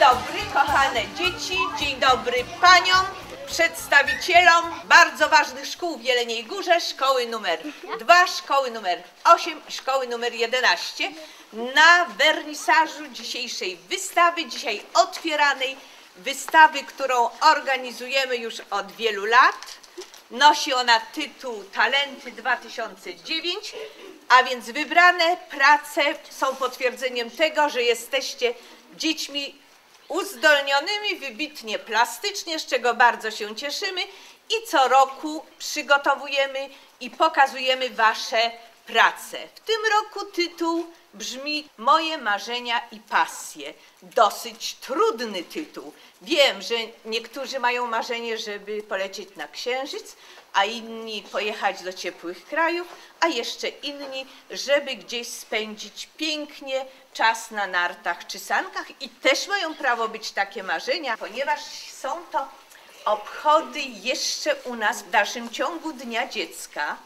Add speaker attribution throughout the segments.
Speaker 1: dobry, kochane dzieci, dzień dobry paniom, przedstawicielom bardzo ważnych szkół w Jeleniej Górze, szkoły numer 2, szkoły numer 8 i szkoły numer 11 na wernisażu dzisiejszej wystawy, dzisiaj otwieranej wystawy, którą organizujemy już od wielu lat. Nosi ona tytuł Talenty 2009, a więc wybrane prace są potwierdzeniem tego, że jesteście dziećmi uzdolnionymi wybitnie plastycznie, z czego bardzo się cieszymy i co roku przygotowujemy i pokazujemy Wasze prace. W tym roku tytuł brzmi Moje marzenia i pasje. Dosyć trudny tytuł. Wiem, że niektórzy mają marzenie, żeby polecieć na Księżyc, a inni pojechać do ciepłych krajów, a jeszcze inni, żeby gdzieś spędzić pięknie czas na nartach czy sankach i też mają prawo być takie marzenia, ponieważ są to obchody jeszcze u nas w dalszym ciągu Dnia Dziecka.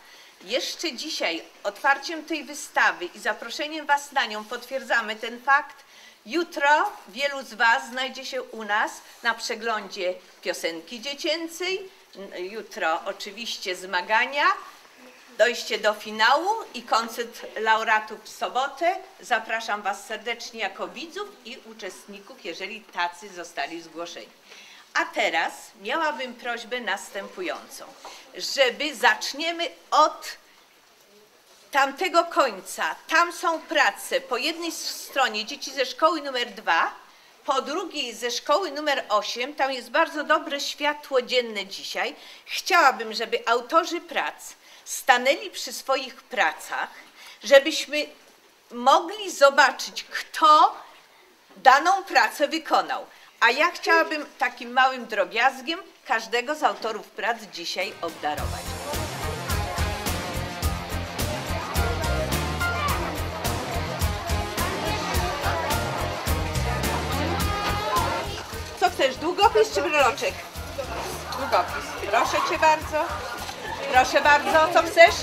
Speaker 1: Jeszcze dzisiaj otwarciem tej wystawy i zaproszeniem Was na nią potwierdzamy ten fakt. Jutro wielu z Was znajdzie się u nas na przeglądzie piosenki dziecięcej. Jutro oczywiście zmagania, dojście do finału i koncert laureatów w sobotę. Zapraszam Was serdecznie jako widzów i uczestników, jeżeli tacy zostali zgłoszeni. A teraz miałabym prośbę następującą, żeby zaczniemy od tamtego końca. Tam są prace po jednej stronie dzieci ze szkoły numer 2, po drugiej ze szkoły numer 8. Tam jest bardzo dobre światło dzienne dzisiaj. Chciałabym, żeby autorzy prac stanęli przy swoich pracach, żebyśmy mogli zobaczyć, kto daną pracę wykonał. A ja chciałabym takim małym drobiazgiem każdego z autorów prac dzisiaj obdarować. Co chcesz, długopis czy breloczek? Długopis. Proszę cię bardzo. Proszę bardzo, co chcesz?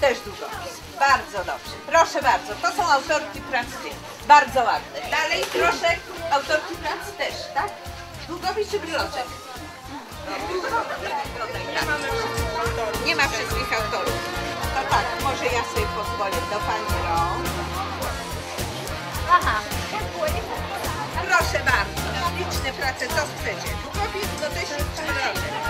Speaker 1: Też długopis. Bardzo dobrze. Proszę bardzo, to są autorki prac tych. Bardzo ładne. Dalej proszę, autorki prac też, tak? Długopis czy breloczek? Nie ma wszystkich autorów. No tak, może ja sobie pozwolę do pani rąk.
Speaker 2: Aha.
Speaker 1: Proszę bardzo, liczne prace, co chcecie? Długopis, no też czy breloczek?